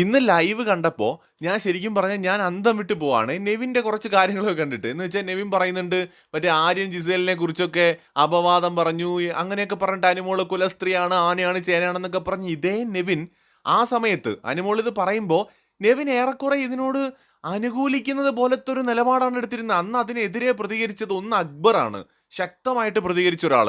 ഇന്ന് ലൈവ് കണ്ടപ്പോൾ ഞാൻ ശരിക്കും പറഞ്ഞാൽ ഞാൻ അന്തം വിട്ട് പോവാണ്. നെവിന്റെ കുറച്ച് കാര്യങ്ങളൊക്കെ കണ്ടിട്ട്. എന്ന് വെച്ചാൽ നെവിൻ പറയുന്നുണ്ട് മറ്റേ ആര്യൻ ജിസേലിനെ കുറിച്ചൊക്കെ അപവാദം പറഞ്ഞു അങ്ങനെയൊക്കെ പറഞ്ഞിട്ട് അനുമോൾ കുലസ്ത്രീയാണ് ആനയാണ് ചേനയാണെന്നൊക്കെ പറഞ്ഞ് ഇതേ നെവിൻ ആ സമയത്ത് അനുമോൾ ഇത് പറയുമ്പോൾ നെവിൻ ഏറെക്കുറെ ഇതിനോട് അനുകൂലിക്കുന്നത് പോലത്തെ ഒരു നിലപാടാണ് എടുത്തിരുന്നത്. അന്ന് അതിനെതിരെ പ്രതികരിച്ചത് ഒന്ന് അക്ബറാണ്. ശക്തമായിട്ട് പ്രതികരിച്ച ഒരാൾ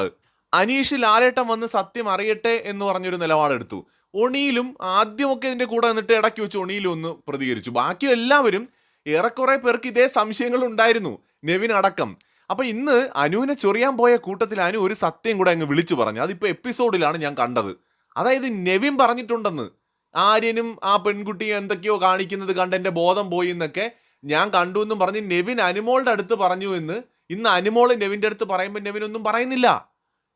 അനീഷ് ലാലേട്ടം വന്ന് സത്യം അറിയട്ടെ എന്ന് പറഞ്ഞൊരു നിലപാടെടുത്തു. ഒണിയിലും ആദ്യമൊക്കെ ഇതിന്റെ കൂടെ നിന്നിട്ട് ഇടയ്ക്ക് വെച്ച് ഒണിയിലും ഒന്ന് പ്രതികരിച്ചു. ബാക്കി എല്ലാവരും ഏറെക്കുറെ പേർക്ക് ഇതേ സംശയങ്ങൾ ഉണ്ടായിരുന്നു നെവിൻ അടക്കം. അപ്പം ഇന്ന് അനുവിനെ ചൊറിയാൻ പോയ കൂട്ടത്തിൽ അനു ഒരു സത്യം കൂടെ അങ്ങ് വിളിച്ചു പറഞ്ഞു. അതിപ്പോൾ എപ്പിസോഡിലാണ് ഞാൻ കണ്ടത്. അതായത് നെവിൻ പറഞ്ഞിട്ടുണ്ടെന്ന്. ആര്യനും ആ പെൺകുട്ടിയെ എന്തൊക്കെയോ കാണിക്കുന്നത് കണ്ട് എന്റെ ബോധം പോയി എന്നൊക്കെ ഞാൻ കണ്ടു എന്നും പറഞ്ഞ് നെവിൻ അനുമോളുടെ അടുത്ത് പറഞ്ഞു എന്ന് ഇന്ന് അനുമോൾ നെവിന്റെ അടുത്ത് പറയുമ്പോൾ നെവിൻ ഒന്നും പറയുന്നില്ല.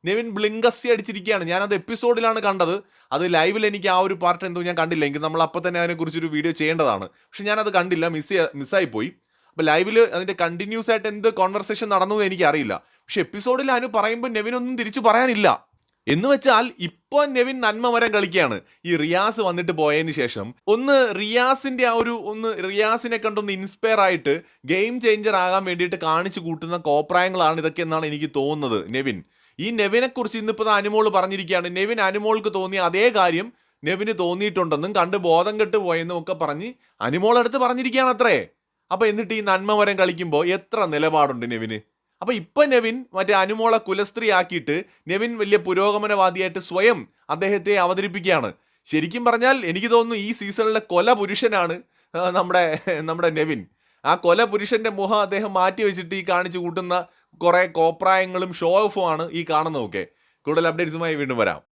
നെവിൻ ബ്ലിങ്കസി അടിച്ചിരിക്കുകയാണ്. ഞാനത് എപ്പിസോഡിലാണ് കണ്ടത്. അത് ലൈവിൽ എനിക്ക് ആ ഒരു പാർട്ട് എന്തോ ഞാൻ കണ്ടില്ല. എങ്കിൽ നമ്മൾ അപ്പം തന്നെ അതിനെക്കുറിച്ചൊരു വീഡിയോ ചെയ്യേണ്ടതാണ്. പക്ഷെ ഞാനത് കണ്ടില്ല. മിസ് മിസ്സായി പോയി. അപ്പോൾ ലൈവിൽ അതിന്റെ കണ്ടിന്യൂസ് ആയിട്ട് എന്ത് കോൺവെർസേഷൻ നടന്നു എന്ന് എനിക്കറിയില്ല. പക്ഷെ എപ്പിസോഡിൽ അനു പറയുമ്പോൾ നെവിനൊന്നും തിരിച്ചു പറയാനില്ല. എന്ന് വെച്ചാൽ ഇപ്പോൾ നെവിൻ നന്മ മരം കളിക്കുകയാണ്. ഈ റിയാസ് വന്നിട്ട് പോയതിന് ശേഷം ഒന്ന് റിയാസിന്റെ ആ ഒരു ഒന്ന് റിയാസിനെ കണ്ടൊന്ന് ഇൻസ്പയർ ആയിട്ട് ഗെയിം ചേഞ്ചർ ആകാൻ വേണ്ടിയിട്ട് കാണിച്ചു കൂട്ടുന്ന കോപ്രായങ്ങളാണ് ഇതൊക്കെ എന്നാണ് എനിക്ക് തോന്നുന്നത് നെവിൻ. ഈ നെവിനെക്കുറിച്ച് ഇന്നിപ്പോൾ അനുമോൾ പറഞ്ഞിരിക്കുകയാണ്. നെവിൻ അനുമോൾക്ക് തോന്നിയ അതേ കാര്യം നെവിന് തോന്നിയിട്ടുണ്ടെന്നും കണ്ട് ബോധം കെട്ട് പോയെന്നും ഒക്കെ പറഞ്ഞ് അനുമോളടുത്ത് പറഞ്ഞിരിക്കുകയാണ് അത്രേ. അപ്പോൾ എന്നിട്ട് ഈ നന്മവരം കളിക്കുമ്പോൾ എത്ര നിലപാടുണ്ട് നെവിന്? അപ്പോൾ ഇപ്പൊ നെവിൻ മറ്റേ അനുമോളെ കുലസ്ത്രീ ആക്കിയിട്ട് നെവിൻ വലിയ പുരോഗമനവാദിയായിട്ട് സ്വയം അദ്ദേഹത്തെ അവതരിപ്പിക്കുകയാണ്. ശരിക്കും പറഞ്ഞാൽ എനിക്ക് തോന്നുന്നു ഈ സീസണിലെ കൊല പുരുഷനാണ് നമ്മുടെ നമ്മുടെ നെവിൻ. ആ കൊല പുരുഷന്റെ മുഖം അദ്ദേഹം മാറ്റി വെച്ചിട്ട് ഈ കാണിച്ചു കൂട്ടുന്ന കുറെ കോപ്രായങ്ങളും ഷോ ഓഫും ആണ് ഈ കാണുന്നതൊക്കെ. കൂടുതൽ അപ്ഡേറ്റ്സുമായി വീണ്ടും വരാം.